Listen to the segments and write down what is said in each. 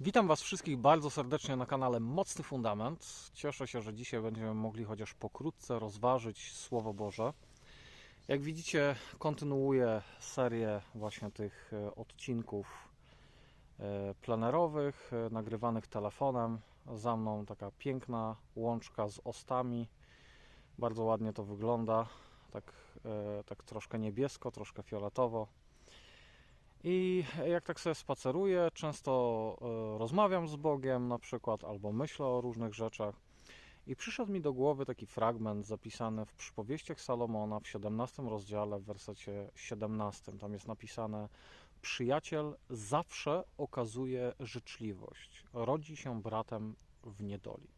Witam Was wszystkich bardzo serdecznie na kanale Mocny Fundament. Cieszę się, że dzisiaj będziemy mogli chociaż pokrótce rozważyć Słowo Boże. Jak widzicie, kontynuuję serię właśnie tych e, odcinków e, plenerowych, e, nagrywanych telefonem. Za mną taka piękna łączka z ostami. Bardzo ładnie to wygląda. Tak, tak troszkę niebiesko, troszkę fioletowo. I jak tak sobie spaceruję, często e, rozmawiam z Bogiem na przykład, albo myślę o różnych rzeczach. I przyszedł mi do głowy taki fragment zapisany w przypowieściach Salomona w 17 rozdziale, w wersecie 17. Tam jest napisane: Przyjaciel zawsze okazuje życzliwość, rodzi się bratem w niedoli.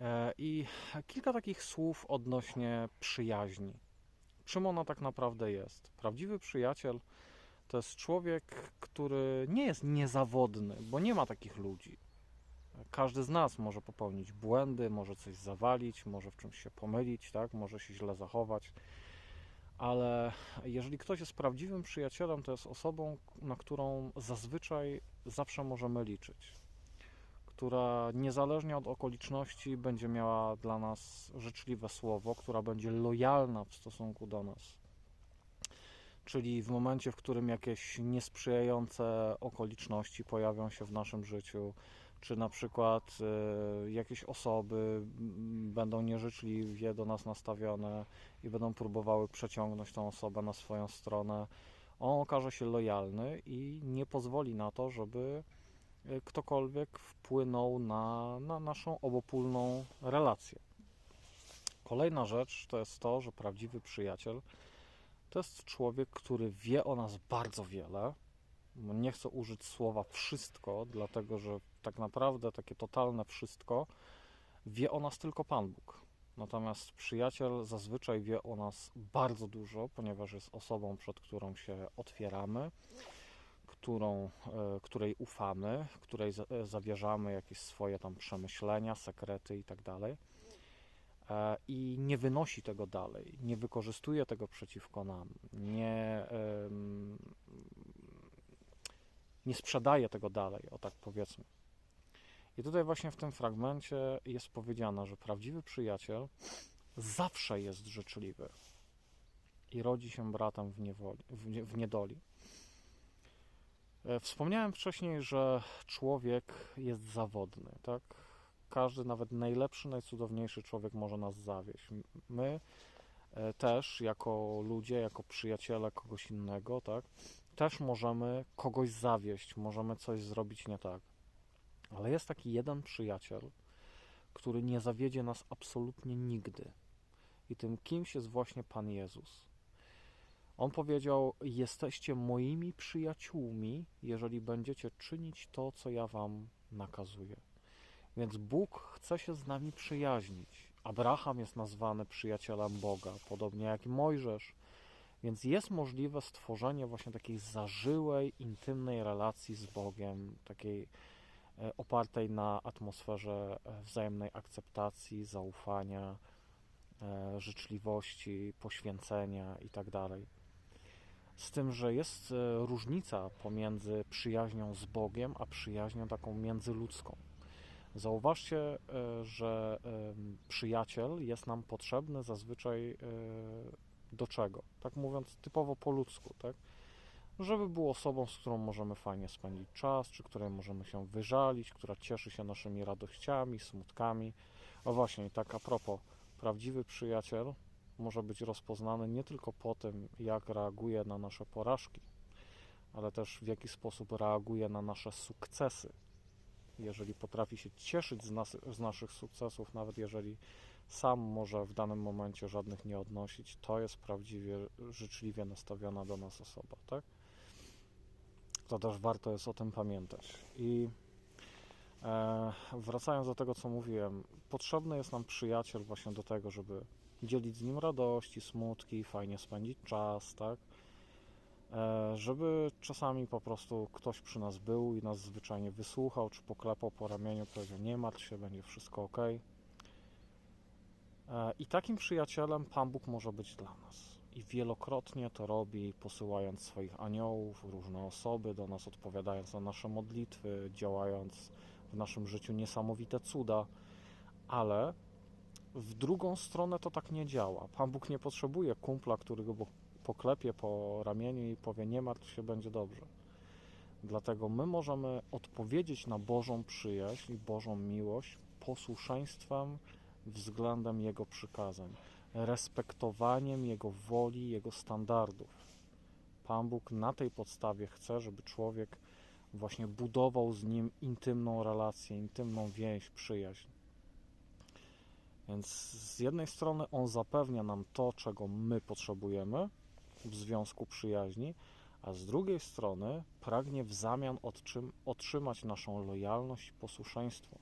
E, I kilka takich słów odnośnie przyjaźni czym ona tak naprawdę jest. Prawdziwy przyjaciel to jest człowiek, który nie jest niezawodny, bo nie ma takich ludzi. Każdy z nas może popełnić błędy, może coś zawalić, może w czymś się pomylić, tak? może się źle zachować. Ale jeżeli ktoś jest prawdziwym przyjacielem, to jest osobą, na którą zazwyczaj zawsze możemy liczyć. Która niezależnie od okoliczności będzie miała dla nas życzliwe słowo, która będzie lojalna w stosunku do nas. Czyli w momencie, w którym jakieś niesprzyjające okoliczności pojawią się w naszym życiu, czy na przykład y, jakieś osoby będą nieżyczliwie do nas nastawione i będą próbowały przeciągnąć tą osobę na swoją stronę, on okaże się lojalny i nie pozwoli na to, żeby ktokolwiek wpłynął na, na naszą obopólną relację. Kolejna rzecz to jest to, że prawdziwy przyjaciel to jest człowiek, który wie o nas bardzo wiele. Nie chcę użyć słowa wszystko, dlatego że tak naprawdę takie totalne wszystko wie o nas tylko Pan Bóg. Natomiast przyjaciel zazwyczaj wie o nas bardzo dużo, ponieważ jest osobą, przed którą się otwieramy, którą, e, której ufamy, której e, zawierzamy jakieś swoje tam przemyślenia, sekrety itd. E, I nie wynosi tego dalej, nie wykorzystuje tego przeciwko nam, nie, nie sprzedaje tego dalej, o tak powiedzmy. I tutaj właśnie w tym fragmencie jest powiedziane, że prawdziwy przyjaciel zawsze jest życzliwy i rodzi się bratem w, niewoli, w, w niedoli. E, Wspomniałem wcześniej, że człowiek jest zawodny, tak? Każdy, nawet najlepszy, najcudowniejszy człowiek może nas zawieść. My e, też, jako ludzie, jako przyjaciele kogoś innego, tak? Też możemy kogoś zawieść, możemy coś zrobić nie tak. Ale jest taki jeden przyjaciel, który nie zawiedzie nas absolutnie nigdy. I tym kimś jest właśnie Pan Jezus. On powiedział: Jesteście moimi przyjaciółmi, jeżeli będziecie czynić to, co ja wam nakazuję. Więc Bóg chce się z nami przyjaźnić. Abraham jest nazwany przyjacielem Boga, podobnie jak i Mojżesz. Więc jest możliwe stworzenie właśnie takiej zażyłej, intymnej relacji z Bogiem, takiej e, opartej na atmosferze e, wzajemnej akceptacji, zaufania, e, życzliwości, poświęcenia itd. Z tym, że jest e, różnica pomiędzy przyjaźnią z Bogiem, a przyjaźnią taką międzyludzką. Zauważcie, e, że przyjaciel jest nam potrzebny zazwyczaj e, do czego? Tak mówiąc typowo po ludzku, tak? Żeby był osobą, z którą możemy fajnie spędzić czas, czy której możemy się wyżalić, która cieszy się naszymi radościami, smutkami. O właśnie, tak a propos, prawdziwy przyjaciel może być rozpoznany nie tylko po tym, jak reaguje na nasze porażki, ale też w jaki sposób reaguje na nasze sukcesy. Jeżeli potrafi się cieszyć z, nas, z naszych sukcesów, nawet jeżeli sam może w danym momencie żadnych nie odnosić, to jest prawdziwie życzliwie nastawiona do nas osoba, tak? To też warto jest o tym pamiętać. I e, wracając do tego, co mówiłem, potrzebny jest nam przyjaciel właśnie do tego, żeby dzielić z nim radości, smutki, fajnie spędzić czas, tak? E, żeby czasami po prostu ktoś przy nas był i nas zwyczajnie wysłuchał, czy poklepał po ramieniu, powiedział: Nie martw się, będzie wszystko ok. E, I takim przyjacielem Pan Bóg może być dla nas. i wielokrotnie to robi, posyłając swoich aniołów, różne osoby do nas, odpowiadając na nasze modlitwy, działając w naszym życiu niesamowite cuda, ale w drugą stronę to tak nie działa. Pan Bóg nie potrzebuje kumpla, który go poklepie po ramieniu i powie: Nie martw się, będzie dobrze. Dlatego my możemy odpowiedzieć na Bożą przyjaźń i Bożą miłość posłuszeństwem względem Jego przykazań, respektowaniem Jego woli, Jego standardów. Pan Bóg na tej podstawie chce, żeby człowiek właśnie budował z Nim intymną relację, intymną więź, przyjaźń. Więc z jednej strony On zapewnia nam to, czego my potrzebujemy w związku przyjaźni, a z drugiej strony pragnie w zamian otrzym- otrzymać naszą lojalność i posłuszeństwo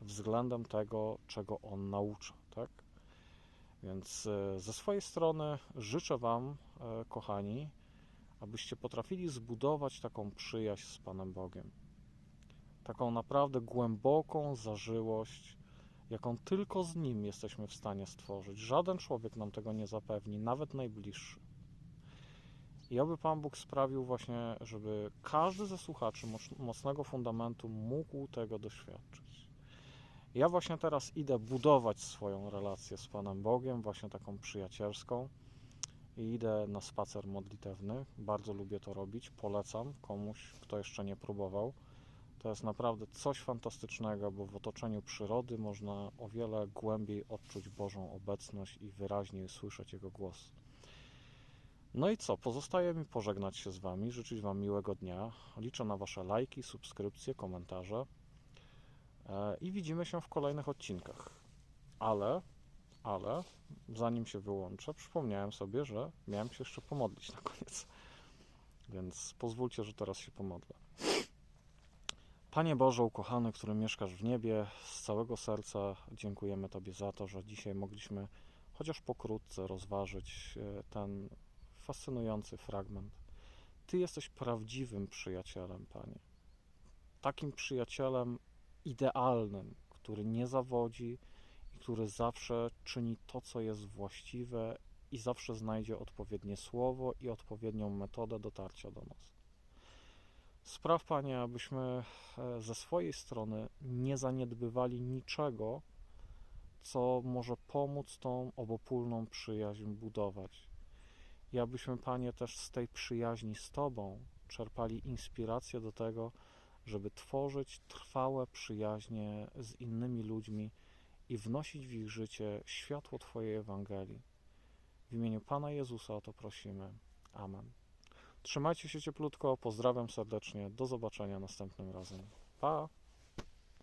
względem tego, czego On naucza. Tak? Więc e, ze swojej strony życzę Wam, e, kochani, abyście potrafili zbudować taką przyjaźń z Panem Bogiem. Taką naprawdę głęboką zażyłość, jaką tylko z Nim jesteśmy w stanie stworzyć. Żaden człowiek nam tego nie zapewni, nawet najbliższy. I oby Pan Bóg sprawił właśnie, żeby każdy ze słuchaczy moc- mocnego fundamentu mógł tego doświadczyć. Ja właśnie teraz idę budować swoją relację z Panem Bogiem, właśnie taką przyjacielską. I idę na spacer modlitewny. Bardzo lubię to robić. Polecam komuś, kto jeszcze nie próbował. To jest naprawdę coś fantastycznego, bo w otoczeniu przyrody można o wiele głębiej odczuć Bożą obecność i wyraźniej słyszeć Jego głos. No i co? Pozostaje mi pożegnać się z Wami, życzyć Wam miłego dnia. Liczę na Wasze lajki, subskrypcje, komentarze e, i widzimy się w kolejnych odcinkach. Ale, ale, zanim się wyłączę, przypomniałem sobie, że miałem się jeszcze pomodlić na koniec. Więc pozwólcie, że teraz się pomodlę. Panie Boże, ukochany, który mieszkasz w niebie, z całego serca dziękujemy Tobie za to, że dzisiaj mogliśmy chociaż pokrótce rozważyć e, ten fascynujący fragment. Ty jesteś prawdziwym przyjacielem, Panie. Takim przyjacielem idealnym, który nie zawodzi i który zawsze czyni to, co jest właściwe i zawsze znajdzie odpowiednie słowo i odpowiednią metodę dotarcia do nas. Spraw, Panie, abyśmy e, ze swojej strony nie zaniedbywali niczego, co może pomóc tą obopólną przyjaźń budować. I abyśmy, Panie, też z tej przyjaźni z Tobą czerpali inspirację do tego, żeby tworzyć trwałe przyjaźnie z innymi ludźmi i wnosić w ich życie światło Twojej Ewangelii. W imieniu Pana Jezusa o to prosimy. Amen. Trzymajcie się cieplutko, pozdrawiam serdecznie, do zobaczenia następnym razem. Pa!